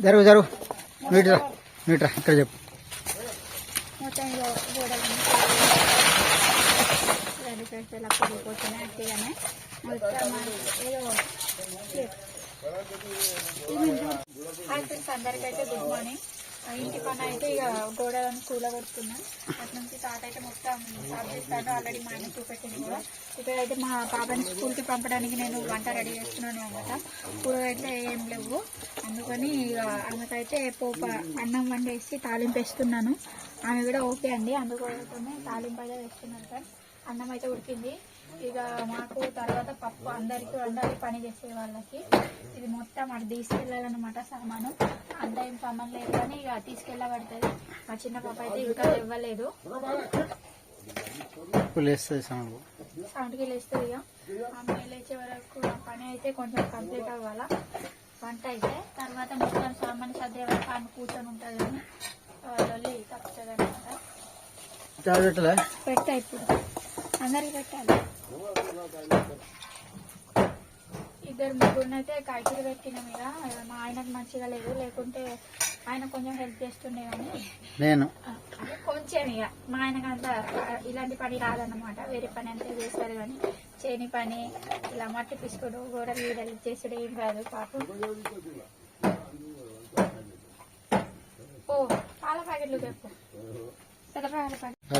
జరుగు జరుగు metre metre ఇక్కడ చెప్పు అందరికైతే గుడ్ మార్నింగ్ ఇంటి పని అయితే ఇక గోడలను కూలగొడుతున్నాం అటు నుంచి తాత అయితే మొత్తం సాఫ్ చేస్తాను ఆల్రెడీ మా ఆయన చూపెట్టింది కూడా ఇక్కడ అయితే మా పాపని స్కూల్కి పంపడానికి నేను వంట రెడీ చేస్తున్నాను అనమాట కూరగాయలు ఏం లేవు అందుకని ఇక ఆమెకైతే పోప అన్నం వండేసి తాలింపు వేస్తున్నాను. ఆమె కూడా ఓకే అండి అందుకోసమే తాలింపు అయితే వేస్తున్నాను సార్. అన్నం అయితే ఉడికింది. ఇక మాకు తర్వాత పప్పు అందరికీ వండాలి పని చేసే వాళ్ళకి. ఇది మొత్తం అటు తీసుకెళ్ళాలన్నమాట సామాను. అంత ఏం సామాన్ లేదు కానీ ఇక తీసుకెళ్ళబడుతుంది. మా చిన్న పాప అయితే ఇంకా ఇవ్వలేదు ఇప్పుడు లేస్తుంది సౌండ్. సౌండ్కి లేస్తుంది ఇక. అమ్మాయి లేచే వరకు పని అయితే కొంచెం కంప్లీట్ అవ్వాలా. వంట అయితే తర్వాత మొత్తం సామాన్ సర్దే వరకు ఆమె కూర్చొని ఉంటుంది కానీ లొల్లి తప్పుతుంది అనమాట పెట్టా ఇప్పుడు. అందరికి పెట్టాలి. ఇద్దరు ముగ్గురినైతే కాయకూర పెట్టినాం ఇక. మా ఆయనకు మంచిగా లేదు లేకుంటే ఆయన కొంచెం హెల్ప్ చేస్తుండే కానీ నేను. కొంచెం ఇక మా ఆయనకు అంత ఇలాంటి పని రాదన్నమాట. వేరే పని అంతా చేస్తారు కానీ చేని పని ఇలా మట్టి పిసుకుడు గోడలు గీడలు చేసుడు ఏం రాదు పాపం. ఓ పాల ప్యాకెట్లు చెప్పు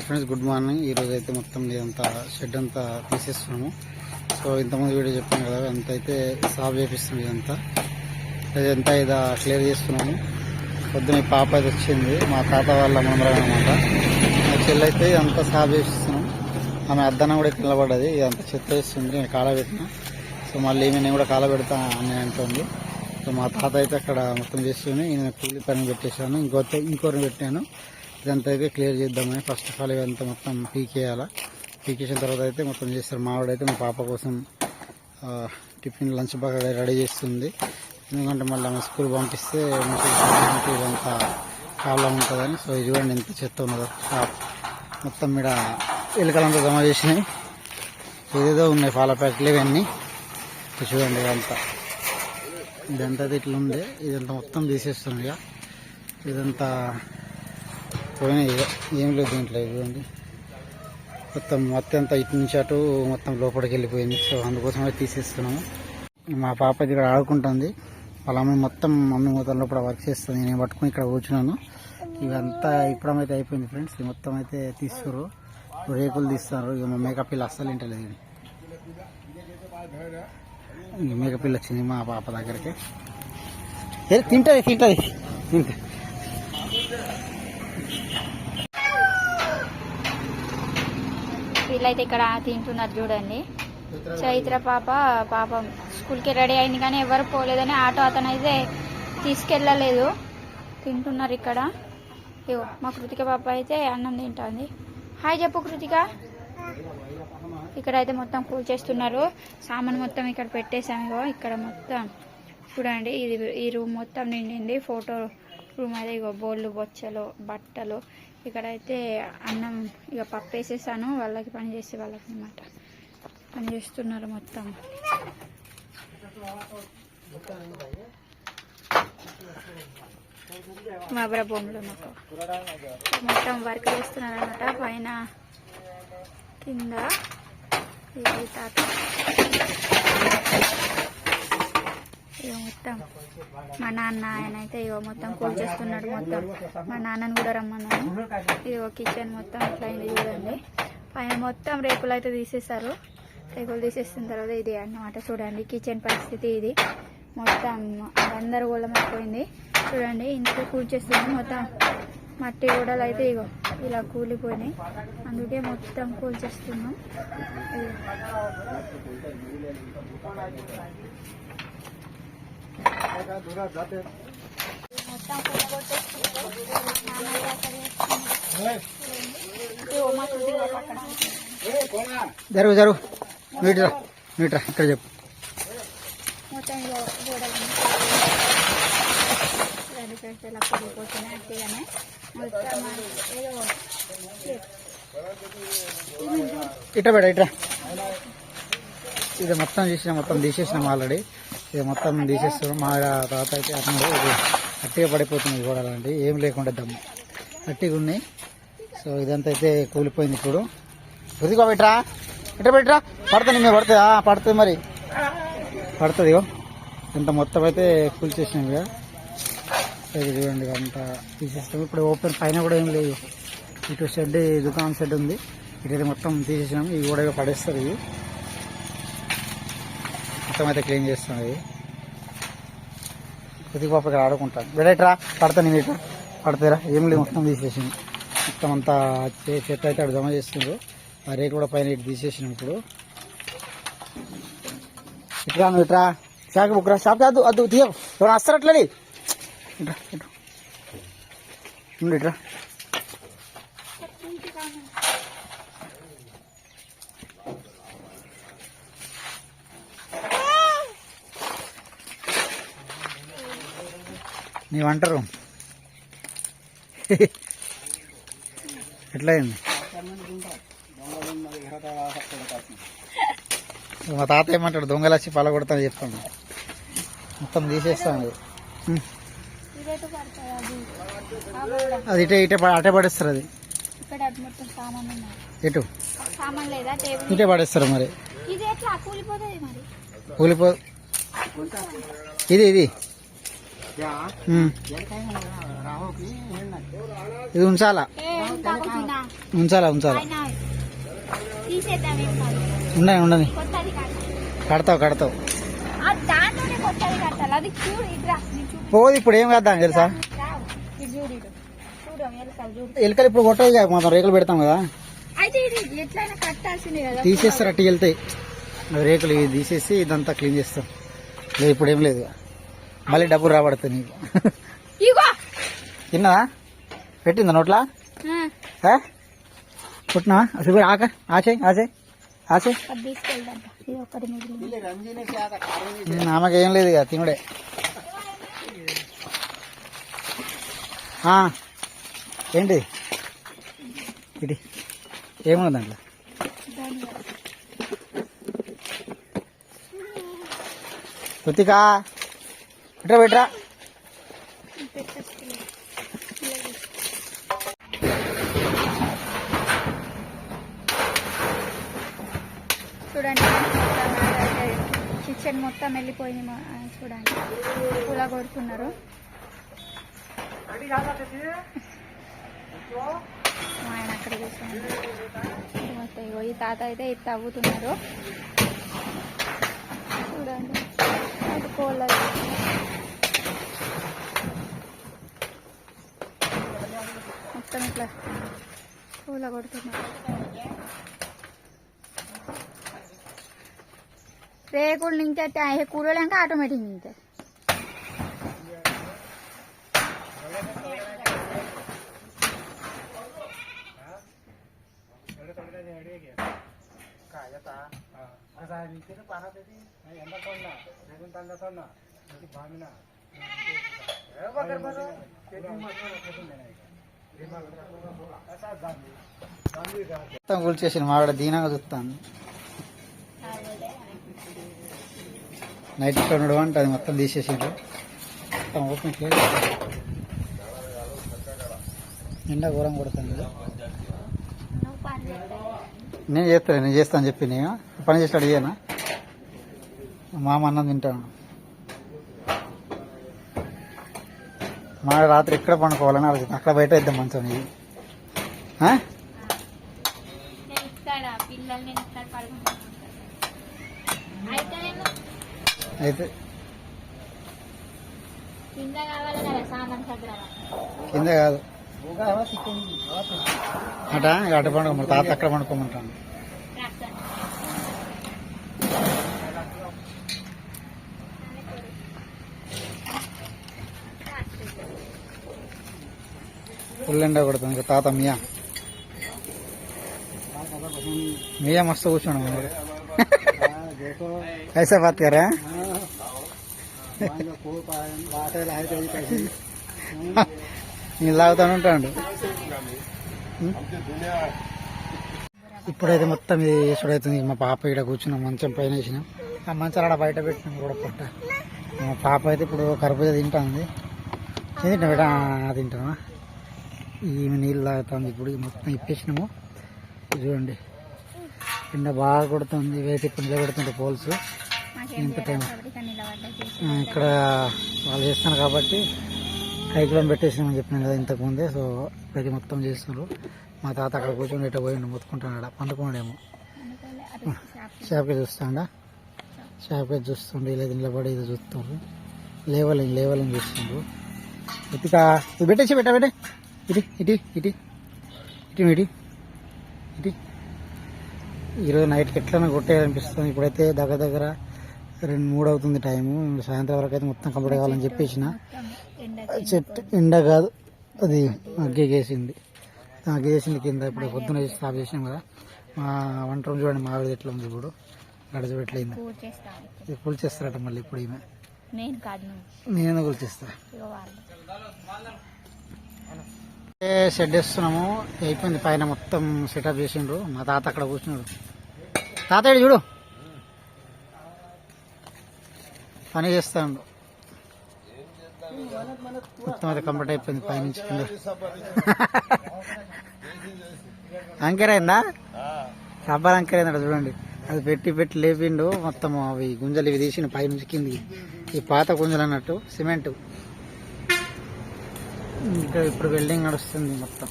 ఫ్రెండ్స్ గుడ్ మార్నింగ్ ఈ రోజు అయితే మొత్తం ఇదంతా షెడ్ అంతా తీసేస్తున్నాము. సో ఇంతకుముందు వీడియో చెప్పాను కదా అంత అయితే సాఫ్ చేపిస్తుంది ఇదంతా. ఇదంతా ఇదా క్లియర్ చేస్తున్నాము. పొద్దున పాప అయితే వచ్చింది. మా తాత వాళ్ళ మందరం అనమాట మా చెల్లి అయితే అంతా సాఫ్ చేపిస్తున్నాం ఆమె అద్దనం కూడా నిలబడ్డది ఇదంతా చెత్త వేస్తుంది. నేను కాలబెట్టిన సో మళ్ళీ నేను కూడా కాలబెడతా అని అంటుంది. సో మా తాత అయితే అక్కడ మొత్తం చేస్తుంది. నేను కూలి పని పెట్టేశాను. ఇంకో ఇంకోరిని పెట్టాను. ఇదంతా అయితే క్లియర్ చేద్దామని ఫస్ట్ ఆఫ్ ఆల్ ఇదంతా మొత్తం పీకేయాలా. పీకేసిన తర్వాత అయితే మొత్తం చేస్తారు. మావిడైతే అయితే మా పాప కోసం టిఫిన్ లంచ్ బాగా రెడీ చేస్తుంది. ఎందుకంటే మళ్ళీ ఆమె స్కూల్ పంపిస్తే ఇదంతా ప్రాబ్లం ఉంటుందని. సో ఇది చూడండి ఎంత చెత్త ఉన్నదో. షాప్ మొత్తం ఇక్కడ ఎలుకలంతా జమ చేసినాయి. ఏదేదో ఉన్నాయి పాల ప్యాకెట్లు ఇవన్నీ. చూడండి ఇదంతా. ఇదంతా అయితే ఇట్లా ఉంది. ఇదంతా మొత్తం తీసేస్తుంది ఇక. ఇదంతా పోయినాయి ఏం లేదు దీంట్లో చూడండి మొత్తం మొత్తం అంతా ఇటు నుంచి అటు మొత్తం లోపలికి వెళ్ళిపోయింది. సో అందుకోసం తీసేస్తున్నాము. మా పాప ఇక్కడ ఆడుకుంటుంది. వాళ్ళ అమ్మ మొత్తం మమ్మీ మొత్తంలో కూడా వర్క్ చేస్తుంది. నేను పట్టుకుని ఇక్కడ కూర్చున్నాను. ఇవంతా ఇప్పుడమైతే అయిపోయింది ఫ్రెండ్స్. ఇది మొత్తం అయితే తీస్తారు రేకులు తీస్తారు ఇక మా మేకప్ పిల్ల అస్సలు ఇంటలేదు ఇక మేకప్ పిల్ల వచ్చింది మా పాప దగ్గరికి. ఏ, తింటది తింటది. తింటది. వీళ్ళైతే ఇక్కడ తింటున్నారు చూడండి. చైత్ర పాప పాపం. స్కూల్కి రెడీ అయింది కానీ ఎవరు పోలేదని ఆటో అతను అయితే తీసుకెళ్ళలేదు. తింటున్నారు ఇక్కడ. ఇగో మా కృతిక పాప అయితే అన్నం తింటుంది. హాయ్ చెప్పు కృతిక. ఇక్కడ అయితే మొత్తం కూల్ చేస్తున్నారు. సామాన్ మొత్తం ఇక్కడ పెట్టేసాము ఇగో ఇక్కడ మొత్తం. చూడండి ఇది ఈ రూమ్ మొత్తం నిండింది. ఫోటో రూమ్ అయితే ఇగో బోళ్ళు బొచ్చలు బట్టలు. ఇక్కడైతే అన్నం ఇక పప్పు వేసేసాను వాళ్ళకి పని చేసే వాళ్ళకి అనమాట పని చేస్తున్నారు మొత్తం. మబర బొమ్మలు మాకు. మొత్తం వర్క్ చేస్తున్నాను అనమాట పైన కింద ఇది తాత. ఇక మొత్తం మా నాన్న ఆయన అయితే ఇగో మొత్తం కూల్ చేస్తున్నాడు మొత్తం. మా నాన్నని కూడా రమ్మన్నాను. ఇదిగో కిచెన్ మొత్తం అట్లా అయింది చూడండి. పైన మొత్తం రేకులు అయితే తీసేశారు. రేకులు తీసేసిన తర్వాత ఇది అన్నమాట. చూడండి కిచెన్ పరిస్థితి ఇది. మొత్తం అందరు అయిపోయింది. చూడండి ఇంట్లో కూల్చేస్తుంది మొత్తం మట్టి గోడలు అయితే ఇగో ఇలా కూలిపోయినాయి. అందుకే మొత్తం కూల్చేస్తున్నాం మొత్తం జరుగు జరుగు. మీటర్ మీటర్ ఇక్కడ చెప్పు. మొత్తం ఇగో ఇట్ట ఇట్రా. ఇది మొత్తం చేసిన మొత్తం తీసేసినాం ఆల్రెడీ ఇది మొత్తం తీసేస్తున్నాం మా తాత అయితే అన్నాడు ఇది గట్టిగా పడిపోతున్నాయి గోడలండి ఏం లేకుండా దమ్ము. గట్టిగా ఉన్నాయి. సో ఇదంతా అయితే కూలిపోయింది ఇప్పుడు. ఉదిగో పెట్టరా ఇట్ట పెట్టరా? పడుతుంది మేము పడుతుంది. పడుతుంది మరి. పడుతుంది ఇగో. ఇంత మొత్తం అయితే కూల్ చేసినాం ఇక ఇది చూడండి అంత తీసేస్తాం ఇప్పుడు ఓపెన్ పైన కూడా ఏం లేదు. ఇటు షెడ్ దుకాణం షెడ్ ఉంది. ఇటు మొత్తం తీసేసినాం. ఇవి కూడా పడేస్తారు ఇవి మొత్తం అయితే క్లీన్ చేస్తున్నాం ఇవి కొద్దిగా పాప ఇక్కడ ఆడుకుంటాను వెళ్ళేట్రా? పడతాను మీకు పడతారా ఏం లేదు మొత్తం తీసేసింది మొత్తం అంతా చే- అయితే అక్కడ జమ చేస్తుండ్రు ఆ రేకు కూడా పైన ఇటు తీసేసినాం ఇప్పుడు. ఇట్రా నువ్వు ఇట్రా. షాక్ బుక్ రా. షాప్ కాదు అద్దు తీయవు ఎవరు వస్తారు అట్లది ఇట్రా ఇట్రా. ఇట్రా. నీ వంట రూమ్ అయింది మా తాత ఏమంటాడు దొంగలచ్చి వచ్చి కొడతాను చెప్తాను. మొత్తం తీసేస్తాను. అది ఇటే ఇటే అటే పడేస్తారు అది. ఎటు? ఇటే పడేస్తారు మరి. కూలిపో ఇది ఇది. ఇది ఉంచాలా? ఉంచాలా ఉంచాలా. కాదు. ఉండని కడతావు. కడతావు పోదు ఇప్పుడు ఏం చేద్దాం తెలుసా? ఎలకలు ఇప్పుడు కొట్టదు మనం రేకులు పెడతాం కదా. కదా. తీసేస్తారు అట్టి వెళ్తాయి రేకులు తీసేసి ఇదంతా క్లీన్ చేస్తాం. లేదు ఇప్పుడు ఏం లేదు. మళ్ళీ డబ్బులు రాబడుతుంది నీకు. తిన్నదా పెట్టిందా నోట్లా? పుట్టినా అసలు ఆక ఆచే ఆచే ఆచే. ఆమెకి ఏం లేదు ఇక తినుడే. ఏంటి? ఇది ఏముంది దాంట్లో? కృతికా ఇట్రా పెట్టరా? చూడండి. కిచెన్ మొత్తం వెళ్ళిపోయింది చూడండి. పూల కొడుతున్నారు మా ఆయన అక్కడ చూసాను ఈ తాత అయితే ఇది తవ్వుతున్నారు చూడండి. అటు కోళ్ళ మొత్తం ఇట్లా పూల కొడుతున్నారు. రేకులు నించే కూరలేక ఆటోమేటిక్ నించే మొత్తం కూల్చేసిన మావిడ దీనంగా చూస్తాను నైట్ ఇక్కడ ఉండడం అంటే అది మొత్తం తీసేసిండ్రు మొత్తం ఓపెన్ క్లియర్ నిండా ఘోరం కొడుతుంది. నేను చేస్తాను నేను చేస్తాను చెప్పి నేను పని చేస్తాడు అడిగానా? మామ అన్నం తింటాను మా రాత్రి ఎక్కడ పండుకోవాలని ఆలోచన అక్కడ బయట ఇద్దాం మంచం ఇది. పిల్లల్ని అయితే కింద కాదు అట అట పండుకోమంట తాత అక్కడ పండుకోమంటాను ఫుల్ కొడుతుంది ఇంకా తాత మియా మియా మస్తు కూర్చోండి ఐసా బాత్ గారా నేను లాగుతాను ఉంటాడు. ఇప్పుడైతే మొత్తం ఇది వేసుడైతుంది మా పాప ఇక్కడ కూర్చున్నాం మంచం పైన వేసినాం. ఆ మంచాలు ఆడ బయట పెట్టినాం కూడా పట్ట. మా పాప అయితే ఇప్పుడు కర్బూజ తింటుంది. తింటాం బిడ్డ తింటామా ఈమె నీళ్ళు తాగుతుంది ఇప్పుడు. మొత్తం ఇప్పేసినాము. చూడండి. ఎండ బాగా కొడుతుంది. వేసి ఇప్పుడు నిలబెడుతుంటే పోల్స్. ఇక్కడ. వాళ్ళు చేస్తాను కాబట్టి కైకులం పెట్టేసామని చెప్పినాను కదా ఇంతకు ముందే సో ఇప్పటికి మొత్తం చేస్తున్నారు. మా తాత అక్కడ కూర్చొని ఇట్లా పోయి మొత్తుకుంటున్నాడు పండుకున్నాడేమో. షాప్కి చూస్తాడా? షాప్కి చూస్తుండే ఇలా నిలబడి ఇది చూస్తున్నారు లేవలేం లేవలేం చూస్తుండ్రు ఇటుక ఇది పెట్టేసి పెట్టా పెట్టే. ఇటు ఇటు ఇటు. ఇటు ఇటు. ఇటు. ఈరోజు నైట్కి ఎట్లైనా కొట్టేయాలనిపిస్తుంది. ఇప్పుడైతే దగ్గర దగ్గర రెండు మూడు అవుతుంది టైము. సాయంత్రం వరకు అయితే మొత్తం కంప్లీట్ కావాలని చెప్పేసిన. చెట్టు ఎండ కాదు. అది అగ్గేసింది అగ్గేసింది కింద ఇప్పుడు పొద్దున స్టాప్ చేసినాం కదా. మా వంట రూమ్ చూడండి మా ఆవిడ ఎట్లా ఉంది ఇప్పుడు గడచ పెట్టలేదు ఇది కూల్చేస్తారట మళ్ళీ ఇప్పుడు ఈమె. నేను కూల్చేస్తా. షెడ్ వేస్తున్నాము. అయిపోయింది పైన మొత్తం సెటప్ చేసిండ్రు. మా తాత అక్కడ కూర్చున్నాడు. తాతయ్య చూడు. పని చేస్తాడు. మొత్తం అది కంప్లీట్ అయిపోయింది పైనుంచి కింద. అంకెరైందా రబ్బర్ అంకెరైందట చూడండి. అది పెట్టి పెట్టి లేపిండు మొత్తం అవి గుంజలు ఇవి తీసిన పైనుంచి కిందికి. ఈ పాత గుంజలు అన్నట్టు సిమెంట్. ఇంకా ఇప్పుడు వెల్డింగ్ నడుస్తుంది మొత్తం.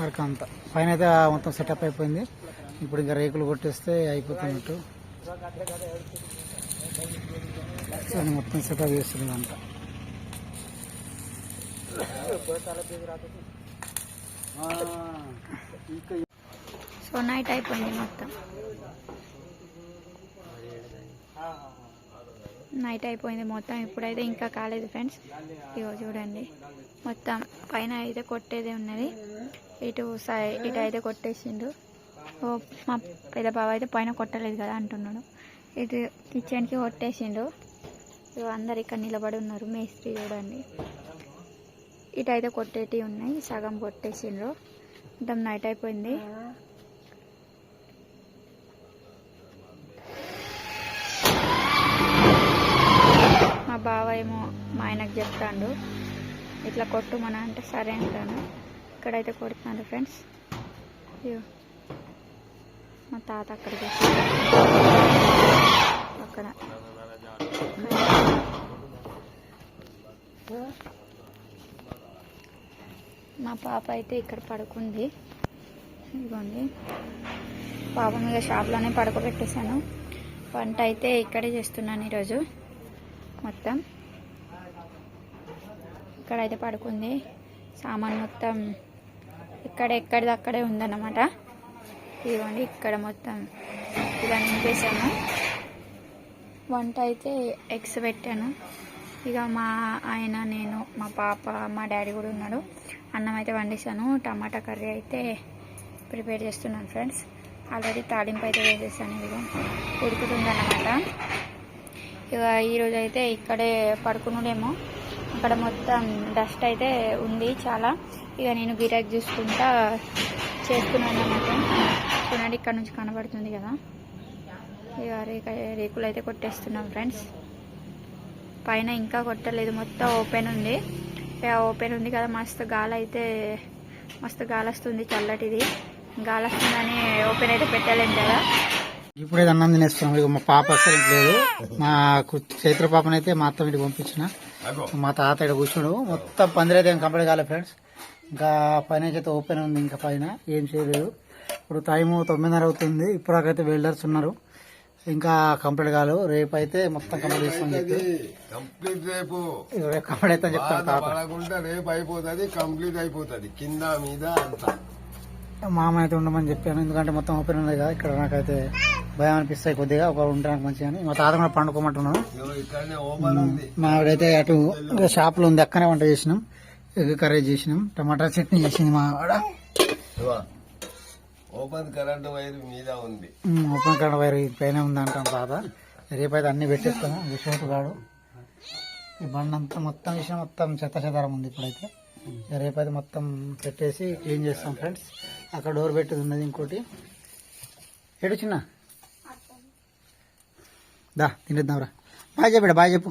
వర్క్ అంతా. పైన అయితే మొత్తం సెటప్ అయిపోయింది. ఇప్పుడు ఇంకా రేకులు కొట్టేస్తే అయిపోతున్నట్టు. సో మొత్తం సెటప్ చేస్తుంది సో నైట్ అయిపోయింది మొత్తం. నైట్ అయిపోయింది మొత్తం. ఇప్పుడైతే ఇంకా కాలేదు ఫ్రెండ్స్. ఇగో చూడండి. మొత్తం పైన అయితే కొట్టేదే ఉన్నది. ఇటు సై ఇటు అయితే కొట్టేసిండు. ఓ మా పెద్ద బావ అయితే పైన కొట్టలేదు కదా అంటున్నాడు. ఇటు కిచెన్కి కొట్టేసిండు. అందరు ఇక్కడ నిలబడి ఉన్నారు మేస్త్రి చూడండి. ఇటైతే కొట్టేటివి ఉన్నాయి సగం కొట్టేసిండ్రు. మొత్తం నైట్ అయిపోయింది. మా బావ ఏమో మా ఆయనకు చెప్తాడు ఇట్లా కొట్టుమన అంటే సరే అంటాను. ఇక్కడైతే కొడుతున్నాడు ఫ్రెండ్స్. మా తాత అక్కడికి వచ్చాడు. అక్కడ మా పాప అయితే ఇక్కడ పడుకుంది. ఇదిగోండి. పాప మీద షాప్లోనే పడుకోబెట్టేశాను. వంట అయితే ఇక్కడే చేస్తున్నాను ఈరోజు. మొత్తం. ఇక్కడైతే పడుకుంది. సామాన్ మొత్తం ఇక్కడ ఎక్కడిది అక్కడే ఉందన్నమాట. ఇదిగోండి ఇక్కడ మొత్తం ఇలా నింపేశాను వంట అయితే ఎగ్స్ పెట్టాను. ఇక మా ఆయన నేను మా పాప మా డాడీ కూడా ఉన్నాడు. అన్నం అయితే వండేసాను టమాటా కర్రీ అయితే ప్రిపేర్ చేస్తున్నాను ఫ్రెండ్స్. ఆల్రెడీ తాలింపు అయితే వేసేసాను ఇదిగో. ఉడుకుతుందన్నమాట. ఇక ఈరోజు అయితే ఇక్కడే పడుకున్నాడేమో. అక్కడ మొత్తం డస్ట్ అయితే ఉంది చాలా. ఇక నేను గిరాక్ చూసుకుంటా చేస్తున్నాను అన్నమాట. చూడండి ఇక్కడ నుంచి కనబడుతుంది కదా. ఇక రేక రేకులు అయితే కొట్టేస్తున్నాం ఫ్రెండ్స్. పైన ఇంకా కొట్టలేదు. మొత్తం ఓపెన్ ఉంది. ఓపెన్ ఉంది కదా మస్తు గాలి అయితే మస్తు గాలి వస్తుంది చల్లటిది. గాలి వస్తుందని ఓపెన్ అయితే పెట్టలేము కదా. ఇప్పుడే అన్నం తినేస్తున్నాం. ఇక మా పాప అసలు లేదు. మా చైత్ర పాపనైతే మా అత్త ఇంటికి పంపించిన. మా తాత ఇక్కడ కూర్చుడు. మొత్తం పందిరైతే ఏం కంప్లీట్ కాలేదు ఫ్రెండ్స్. ఇంకా పైన అయితే ఓపెన్ ఉంది ఇంకా పైన. ఏం చేయలేదు. ఇప్పుడు టైం తొమ్మిదిన్నర అవుతుంది. ఇప్పటికైతే వెల్డర్స్ ఉన్నారు. ఇంకా కంప్లీట్ కాలేదు రేపు అయితే మొత్తం కంప్లీట్ చేస్తాం కంప్లీట్ రేపు. కంప్లీట్ అయితే చెప్తాను తాత. పడకుండా రేపు అయిపోతుంది కంప్లీట్ అయిపోతుంది. కింద మీద అంతా. మామ అయితే ఉండమని చెప్పాను. ఎందుకంటే మొత్తం ఓపెన్ ఉంది కదా ఇక్కడ నాకైతే భయం అనిపిస్తాయి కొద్దిగా. ఒక ఉండడానికి మంచిగా అని. మా తాత కూడా పండుకోమంటున్నాను మా ఆవిడైతే అటు షాప్లో ఉంది. అక్కనే వంట చేసినాం. ఎగ్ కర్రీ చేసినాం. టమాటా చట్నీ చేసింది మా ఆవిడ. ఓపెన్ కరెంట్ వైర్ మీద ఉంది. ఓపెన్ కరెంట్ వైర్ పైన ఉందంటాం తాత రేపైతే అన్ని పెట్టేస్తాము. విశ్వత్ గాడు. ఈ బండి అంతా మొత్తం విషయం మొత్తం చెత్త చెదారం ఉంది ఇప్పుడైతే. రేపైతే మొత్తం పెట్టేసి క్లీన్ చేస్తాం ఫ్రెండ్స్. అక్కడ డోర్ పెట్టేది ఉన్నది ఇంకోటి. ఏడు చిన్న? దా తినేద్దాం రా బాయ్ చెప్పాడు బాయ్ చెప్పు.